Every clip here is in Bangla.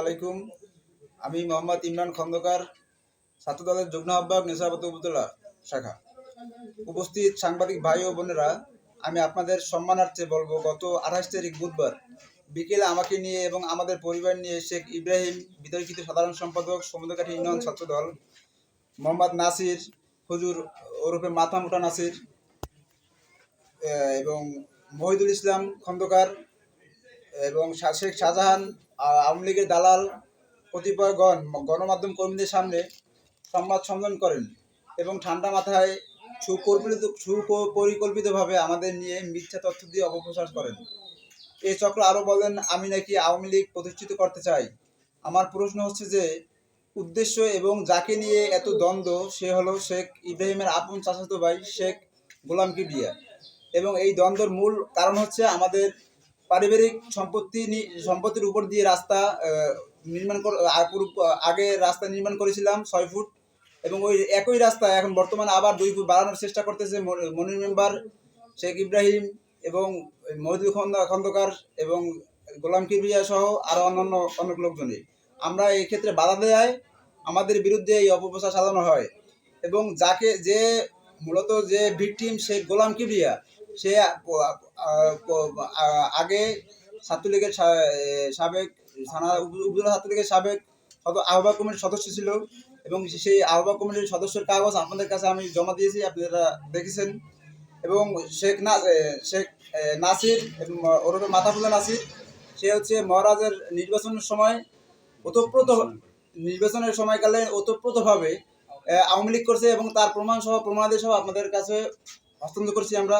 আলাইকুম। আমি মোহাম্মদ ইমরান খন্দকার, ছাত্রদলের যুগ্ম আহ্বায়ক নেশাবত উপজেলা শাখা। উপস্থিত সাংবাদিক ভাই ও বোনেরা, আমি আপনাদের সম্মানার্থে বলব, গত আঠাশ তারিখ বুধবার বিকেলে আমাকে নিয়ে এবং আমাদের পরিবার নিয়ে শেখ ইব্রাহিম, বিতর্কিত সাধারণ সম্পাদক সমুদ্রকাঠি ইউনিয়ন ছাত্রদল, মোহাম্মদ নাসির, হুজুর ওরফে মাথা মোটা নাসির এবং মহিদুল ইসলাম খন্দকার এবং শেখ শাহজাহান আওয়ামী লীগের দালাল কতিপয় গণ গণমাধ্যম কর্মীদের সামনে সংবাদ সম্মেলন করেন এবং ঠান্ডা মাথায় সুপরিকল্পিত সুপরিকল্পিতভাবে আমাদের নিয়ে মিথ্যা তথ্য দিয়ে অপপ্রচার করেন। এই চক্র আরও বলেন, আমি নাকি আওয়ামী লীগ প্রতিষ্ঠিত করতে চাই। আমার প্রশ্ন হচ্ছে যে, উদ্দেশ্য এবং যাকে নিয়ে এত দ্বন্দ্ব, সে হলো শেখ ইব্রাহিমের আপন চাচাতো ভাই শেখ গোলাম কিবরিয়া। এবং এই দ্বন্দ্বের মূল কারণ হচ্ছে আমাদের পারিবারিক সম্পত্তি সম্পত্তির উপর দিয়ে রাস্তা নির্মাণ আগে রাস্তা নির্মাণ করেছিলাম ছয় ফুট এবং ওই একই রাস্তা এখন বর্তমানে আবার দুই ফুট বাড়ানোর চেষ্টা করতেছে মনি- মনির মেম্বার শেখ ইব্রাহিম এবং মহিদুল খন্দ- খন্দকার এবং গোলাম কিবরিয়া সহ আরও অন্যান্য অনেক লোকজনই। আমরা এই ক্ষেত্রে বাধা দেয় আমাদের বিরুদ্ধে এই অপপ্রচার চালানো হয় এবং যাকে যে মূলত যে ভিকটিম শেখ গোলাম কিবরিয়া সে আগে ছাত্রলীগের সাবেক থানা উপ- উপজেলা ছাত্রলীগের সাবেক আহ্বায়ক কমিটির সদস্য ছিল এবং সেই আহ্বায়ক কমিটির সদস্যের কাগজ আপনাদের কাছে আমি জমা দিয়েছি, আপনারা দেখেছেন। এবং শেখ না শেখ নাসির ওরফে মাথাফুলা নাসির, সে হচ্ছে মহারাজের নির্বাচনের সময় ওতপ্রোত নির্বাচনের সময়কালে ওতপ্রোতভাবে আওয়ামী লীগ করছে এবং তার প্রমাণ সহ প্রমাণাদি সহ আপনাদের কাছে হস্তান্তর করছি আমরা।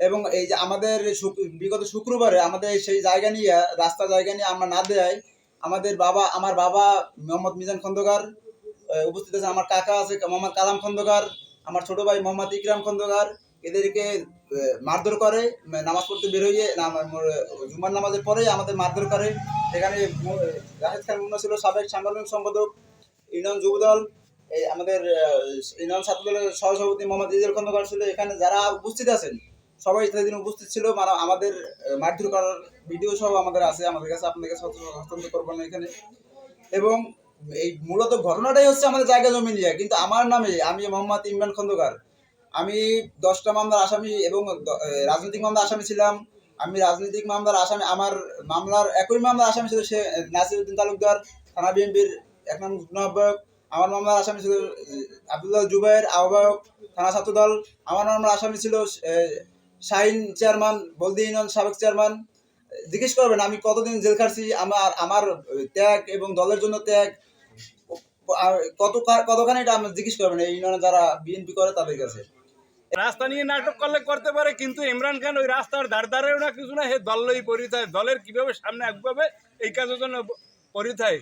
এবং এই যে আমাদের বিগত শুক্রবারে আমাদের সেই জায়গা নিয়ে রাস্তা জায়গা নিয়ে আমরা না দেয় আমাদের বাবা, আমার বাবা মোহাম্মদ মিজান খন্দকার উপস্থিত আছে আমার কাকা আছে, মোহাম্মদ কালাম খন্দকার, আমার ছোট ভাই মোহাম্মদ ইকরাম খন্দকার। এদেরকে মারধর করে নামাজ পড়তে বেরোইয়ে জুমার নামাজের পরেই আমাদের মারধর করে। এখানে মো- রাহেদ খান মুন্না ছিল সাবেক সাংগঠনিক সম্পাদক, ইউনিয়ন যুবদল। এই আমাদের ইউনিয়ন ছাত্রদলের সহসভাপতি মোহাম্মদ ইজেল খন্দকার ছিল। এখানে যারা উপস্থিত আছেন সবাই সেদিন উপস্থিত ছিল মানে আমাদের মারধর করার ভিডিও সহ আমাদের আছে, আমাদের কাছে, আপনাদের কাছে হস্ত- হস্তান্তর করব না এখানে। এবং এই মূলত ঘটনাটাই হচ্ছে আমাদের জায়গা জমি নিয়ে, কিন্তু আমার নামে আমি মোহাম্মদ ইমরান খন্দকার। আমি দশটা মামলার আসামি এবং রাজনৈতিক মামলার আসামি ছিলাম। আমি রাজনৈতিক মামলার আসামি, আমার মামলার একই মামলার আসামি ছিল সে নাসিরুদ্দিন তালুকদার, থানা বিএনপির এক যুগ্ম আহ্বায়ক আমার মামলার আসামি ছিল আব্দুল্লাহ জুবাইর আহ্বায়ক, থানা ছাত্রদল। আমার মামলার আসামি ছিল শাহিন চেয়ারম্যান বলদি ইউনিয়ন সাবেক চেয়ারম্যান জিজ্ঞেস করবেন আমি কতদিন জেল খাটছি আমার আমার ত্যাগ এবং দলের জন্য ত্যাগ আর কত কতখানি এটা আমি জিজ্ঞেস করবেন এই ইউনিয়নে যারা বিএনপি করে তাদের কাছে। রাস্তা নিয়ে নাটক করলে করতে পারে কিন্তু ইমরান খান ওই রাস্তার ধার ধারেও না কিছু না হে দলই পরিচয় দলের কীভাবে সামনে আগবে এই কাজের জন্য পরিচয়।